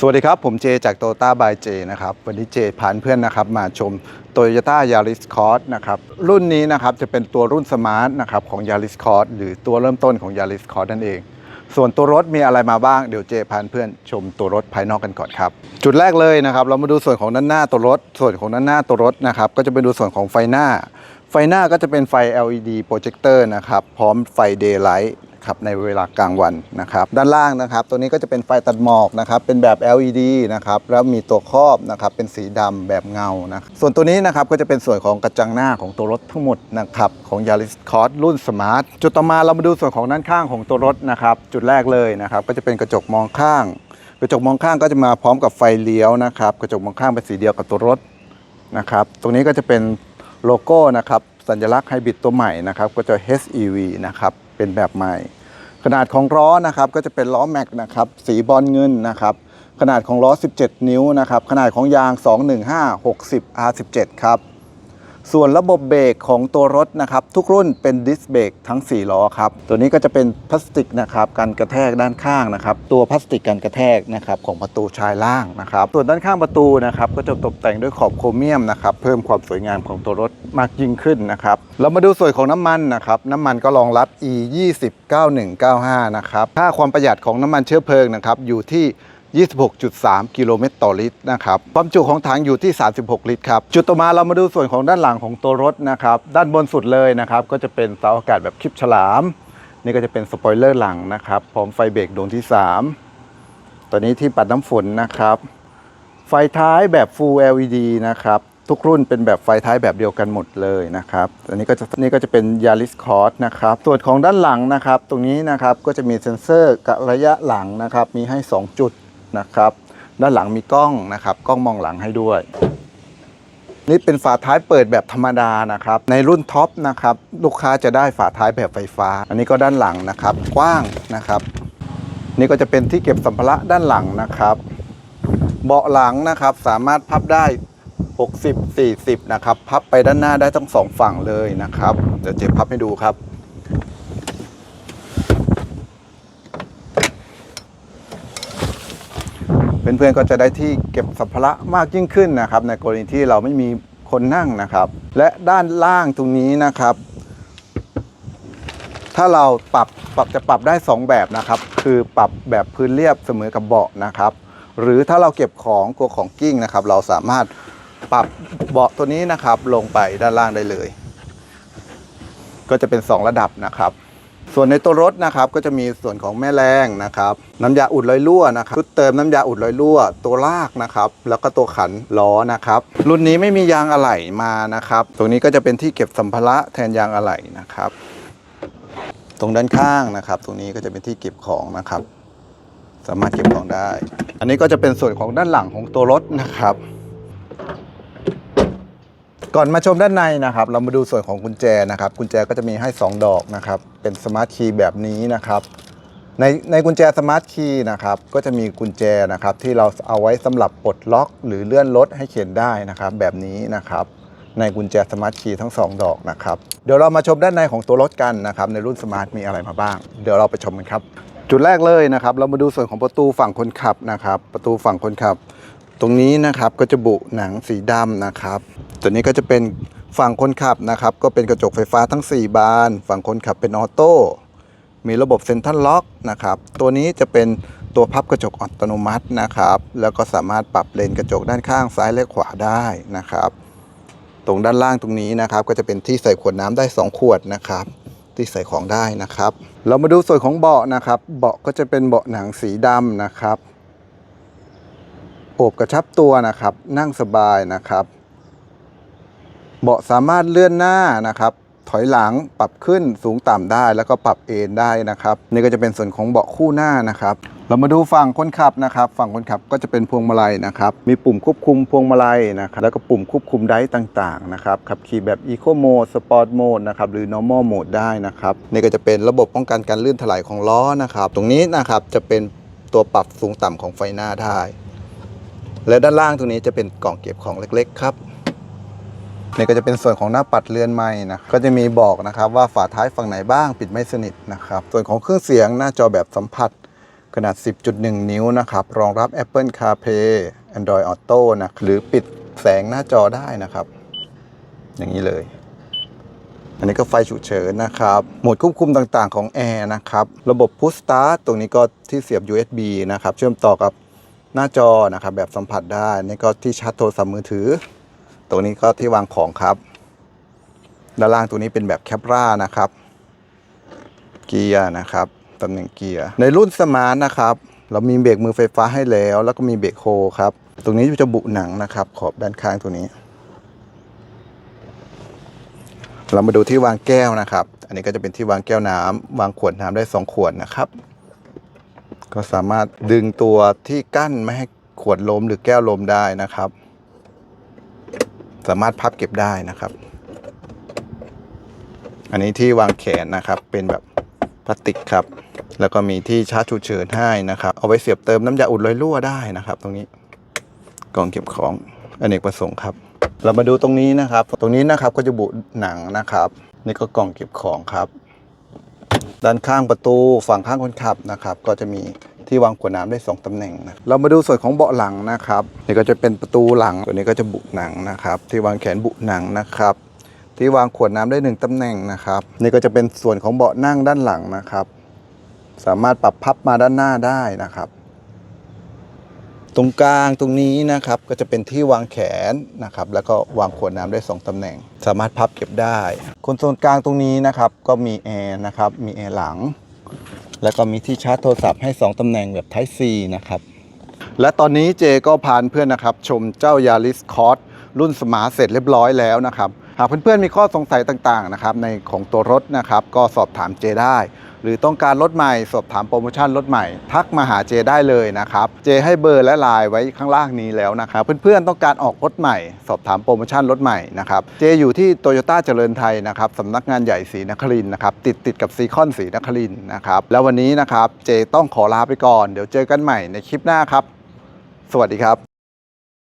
สวัสดีครับ ผมเจจากโตต้าบายเจนะครับ วันนี้เจพานเพื่อนนะครับ มาชม t o y ยต้ายาริสคอร์สนะครับ รุ่นนี้นะครับจะเป็นตัวรุ่นสมาร์ทนะครับของยาริสคอร์สหรือตัวเริ่มต้นของยาริสคอร์สนั่นเอง ส่วนตัวรถมีอะไรมาบ้างเดี๋ยวเจพานเพื่อนชมตัวรถภายนอกกันก่อนครับ จุดแรกเลยนะครับ เรามาดูส่วนของด้านหน้าตัวรถ ส่วนของด้านหน้าตัวรถนะครับก็จะไปดูส่วนของไฟหน้า ไฟหน้าก็จะเป็นไฟ LED โปรเจคเตอร์นะครับพร้อมไฟ Daylight ครับในเวลากลางวันนะครับด้านล่างนะครับ ตัวนี้ก็จะเป็นไฟตัดหมอกนะครับเป็นแบบ LED นะครับแล้วมีตัวครอบนะครับเป็นสีดำแบบเงานะส่วนตัวนี้นะครับก็จะเป็นส่วนของกระจังหน้าของตัวรถทั้งหมดนะครับของ Yaris Cross รุ่น Smart จุดต่อมาเรามาดูส่วนของด้านข้างของตัวรถนะครับจุดแรกเลยนะครับก็จะเป็นกระจกมองข้าง กระจกมองข้างก็จะมาพร้อมกับไฟเลี้ยวนะครับกระจกมองข้างเป็นสีเดียวกับตัวรถนะครับตรงนี้ก็จะเป็นโลโก้นะครับสัญลักษณ์ไฮบริดตัวใหม่นะครับก็จะ HEV นะครับเป็นแบบใหม่ ขนาดของล้อนะครับก็จะเป็นล้อแม็กนะครับสีบอลเงินนะครับขนาดของล้อ 17 นิ้วนะครับขนาดของยาง 215 60 R17 ครับ ส่วนระบบเบรกของตัวรถนะครับ ทุกรุ่นเป็นดิสเบรกทั้ง 4 ล้อครับ ตัวนี้ก็จะเป็นพลาสติกนะครับกันกระแทกด้านข้างนะครับ ตัวพลาสติกกันกระแทกนะครับของประตูชายล่างนะครับ ส่วนด้านข้างประตูนะครับก็จะตกแต่งด้วยขอบโครเมียมนะครับ เพิ่มความสวยงามของตัวรถมากยิ่งขึ้นนะครับ เรามาดูส่วนของน้ำมันนะครับ น้ำมันก็รองรับ E 20 9195 นะครับ ค่าความประหยัดของน้ำมันเชื้อเพลิงนะครับอยู่ที่ 26.3 กิโลเมตรต่อลิตรนะครับความจุของถังอยู่ที่ 36 ลิตรครับ จุดต่อมาเรามาดูส่วนของด้านหลังของตัวรถนะครับ ด้านบนสุดเลยนะครับ ก็จะเป็นเสาอากาศแบบคลิปฉลาม นี่ก็จะเป็นสปอยเลอร์หลังนะครับ พร้อมไฟเบรกดวงที่ 3ตัวนี้ที่ปัดน้ำฝนนะครับ ไฟท้ายแบบ Full LED นะครับทุกรุ่นเป็นแบบไฟท้ายแบบเดียวกันหมดเลยนะครับ อันนี้ก็จะนี่ก็จะเป็น Yaris Cross นะครับ ส่วนของด้านหลังนะครับ ตรงนี้นะครับก็จะมีเซ็นเซอร์กะระยะหลังนะครับ มีให้ 2 จุด นะครับ ด้านหลังมีกล้องนะครับกล้องมองหลังให้ด้วย นี่เป็นฝาท้ายเปิดแบบธรรมดานะครับ ในรุ่นท็อปนะครับลูกค้าจะได้ฝาท้ายแบบไฟฟ้า อันนี้ก็ด้านหลังนะครับ กว้างนะครับ นี่ก็จะเป็นที่เก็บสัมภาระด้านหลังนะครับ เบาะหลังนะครับสามารถพับได้ 60 40 นะครับ พับไปด้านหน้าได้ทั้งสองฝั่งเลยนะครับ เดี๋ยวเจ๊พับให้ดูครับ เพื่อนๆก็จะได้ที่เก็บสัมภาระมากยิ่งขึ้นนะครับ ในกรณีที่เราไม่มีคนนั่งนะครับ และด้านล่างตรงนี้นะครับ ถ้าเราปรับปรับจะปรับได้ 2 แบบนะครับ คือปรับแบบพื้นเรียบเสมอกับเบาะนะครับ หรือถ้าเราเก็บของกลัวของกิ้งนะครับ เราสามารถปรับเบาะตัวนี้นะครับ ลงไปด้านล่างได้เลย ก็จะเป็น 2 ระดับนะครับ ส่วนในตัวรถนะครับก็จะมีส่วนของแม่แรงนะครับน้ำยาอุดรอยรั่วนะครับชุดเติมน้ำยาอุดรอยรั่ว ตัวลากนะครับแล้วก็ตัวขันล้อนะครับรุ่นนี้ไม่มียางอะไหล่มานะครับตรงนี้ก็จะเป็นที่เก็บสัมภาระแทนยางอะไหล่นะครับ ตรงด้านข้างนะครับ ตรงนี้ก็จะเป็นที่เก็บของนะครับ สามารถเก็บของได้ อันนี้ก็จะเป็นส่วนของด้านหลังของตัวรถนะครับ ก่อนมาชมด้านในนะครับ เรามาดูส่วนของกุญแจนะครับ กุญแจก็จะมีให้ 2 ดอกนะครับ เป็นสมาร์ทคีย์แบบนี้นะครับ ในในกุญแจสมาร์ทคีย์นะครับ ก็จะมีกุญแจนะครับ ที่เราเอาไว้สำหรับปลดล็อก หรือเลื่อนรถให้เข็นได้นะครับ แบบนี้นะครับ ในกุญแจสมาร์ทคีย์ทั้ง 2 ดอกนะครับ เดี๋ยวเรามาชมด้านในของตัวรถกันนะครับ ในรุ่นสมาร์ทมีอะไรมาบ้าง เดี๋ยวเราไปชมกันครับ จุดแรกเลยนะครับ เรามาดูส่วนของประตูฝั่งคนขับนะครับ ประตูฝั่งคนขับ ตรงนี้นะครับก็จะบุหนังสีดำนะครับ ตัวนี้ก็จะเป็นฝั่งคนขับนะครับ ก็เป็นกระจกไฟฟ้าทั้ง 4 บาน ฝั่งคนขับเป็นออโต้มีระบบเซ็นทรัลล็อกนะครับตัวนี้จะเป็นตัวพับกระจกอัตโนมัตินะครับ แล้วก็สามารถปรับเลนกระจกด้านข้างซ้ายและขวาได้นะครับ ตรงด้านล่างตรงนี้นะครับ ก็จะเป็นที่ใส่ขวดน้ำได้ 2 ขวดนะครับ ที่ใส่ของได้นะครับ เรามาดูส่วนของเบาะนะครับ เบาะก็จะเป็นเบาะหนังสีดำนะครับ โอบกระชับตัวนะครับ นั่งสบายนะครับ เบาะสามารถเลื่อนหน้านะครับ ถอยหลังปรับขึ้นสูงต่ำได้ แล้วก็ปรับเอนได้นะครับ นี่ก็จะเป็นส่วนของเบาะคู่หน้านะครับ เรามาดูฝั่งคนขับนะครับ ฝั่งคนขับก็จะเป็นพวงมาลัยนะครับ มีปุ่มควบคุมพวงมาลัยนะครับ แล้วก็ปุ่มควบคุมไดร์ต่างๆนะครับขับขี่แบบ Eco Mode Sport Mode นะครับหรือ Normal Mode ได้นะครับนี่ก็จะเป็นระบบป้องกันการลื่นถลายของล้อนะครับ ตรงนี้นะครับจะเป็นตัวปรับสูงต่ำของไฟหน้าได้ และด้านล่างตรงนี้จะเป็นกล่องเก็บของเล็กๆครับนี่ก็จะเป็นส่วนของหน้าปัดเรือนไม้นะก็จะมีบอกนะครับว่าฝาท้ายฝั่งไหนบ้างปิดไม่สนิทนะครับส่วนของเครื่องเสียงหน้าจอแบบสัมผัสขนาด 10.1 นิ้วนะครับรองรับ Apple CarPlay Android Auto นะหรือปิดแสงหน้าจอได้นะครับ อย่างนี้เลย อันนี้ก็ไฟฉุกเฉินนะครับโหมดควบคุมต่างๆของแอร์นะครับระบบ Push Start ตรงนี้ก็ที่เสียบ USB นะครับเชื่อมต่อกับ หน้าจอนะครับแบบสัมผัสได้ นี่ก็ที่ชาร์จโทรศัพท์มือถือ ตรงนี้ก็ที่วางของครับ ด้านล่างตัวนี้เป็นแบบแคปรานะครับ เกียร์นะครับตำแหน่งเกียร์ในรุ่นสมาร์ทนะครับ เรามีเบรกมือไฟฟ้าให้แล้ว แล้วก็มีเบรกโฮครับ ตรงนี้จะบุหนังนะครับ ขอบด้านข้างตัวนี้ เรามาดูที่วางแก้วนะครับ อันนี้ก็จะเป็นที่วางแก้วน้ำวางขวดน้ำได้ 2 ขวดนะครับ ก็สามารถดึงตัวที่กั้นไม่ให้ขวดล้มหรือแก้วล้มได้นะครับ สามารถพับเก็บได้นะครับ อันนี้ที่วางแขนนะครับเป็นแบบพลาสติกครับ แล้วก็มีที่ชาร์จฉุกเฉินให้นะครับ เอาไว้เสียบเติมน้ำยาอุ่นลอยรั่วได้นะครับ ตรงนี้กล่องเก็บของอเนกประสงค์ครับ เรามาดูตรงนี้นะครับ ตรงนี้นะครับก็จะบุหนังนะครับ นี่ก็กล่องเก็บของครับ ด้านข้างประตูฝั่งข้างคนขับนะครับก็จะมีที่วางขวดน้ำได้ 2ตำแหน่งนะเรามาดูส่วนของเบาะหลังนะครับนี่ก็จะเป็นประตูหลังตัวนี้ก็จะบุหนังนะครับ ที่วางแขนบุหนังนะครับ ที่วางขวดน้ำได้หนึ่งตำแหน่งนะครับ นี่ก็จะเป็นส่วนของเบาะนั่งด้านหลังนะครับ สามารถปรับพับมาด้านหน้าได้นะครับ ตรงกลางตรงนี้นะครับก็จะเป็นที่วางแขนนะครับแล้วก็วางขวดน้ำได้ 2ตำแหน่ง สามารถพับเก็บได้คนโซนกลางตรงนี้นะครับก็มีแอร์นะครับมีแอร์หลัง แล้วก็มีที่ชาร์จโทรศัพท์ให้ 2ตำแหน่งแบบ Type C นะครับและตอนนี้เจก็พาเพื่อนนะครับ ชมเจ้ายาริสคอร์สรุ่นสมาร์ทเสร็จเรียบร้อยแล้วนะครับหากเพื่อนๆมีข้อสงสัยต่างๆนะครับในของตัวรถนะครับก็สอบถามเจได้ รือต้องการรถใหม่ สอบถามโปรโมชั่นรถใหม่ ทักมาหาเจได้เลยนะครับ เจให้เบอร์และไลน์ไว้ข้างล่างนี้แล้วนะครับ เพื่อนๆต้องการออกรถใหม่ สอบถามโปรโมชั่นรถใหม่นะครับ เจอยู่ที่โตโยต้าเจริญไทยนะครับสำนักงานใหญ่ศรีนครินทร์นะครับ ติดติดกับซีคอนศรีนครินทร์นะครับ แล้ววันนี้นะครับ เจต้องขอลาไปก่อน เดี๋ยวเจอกันใหม่ในคลิปหน้าครับ สวัสดีครับ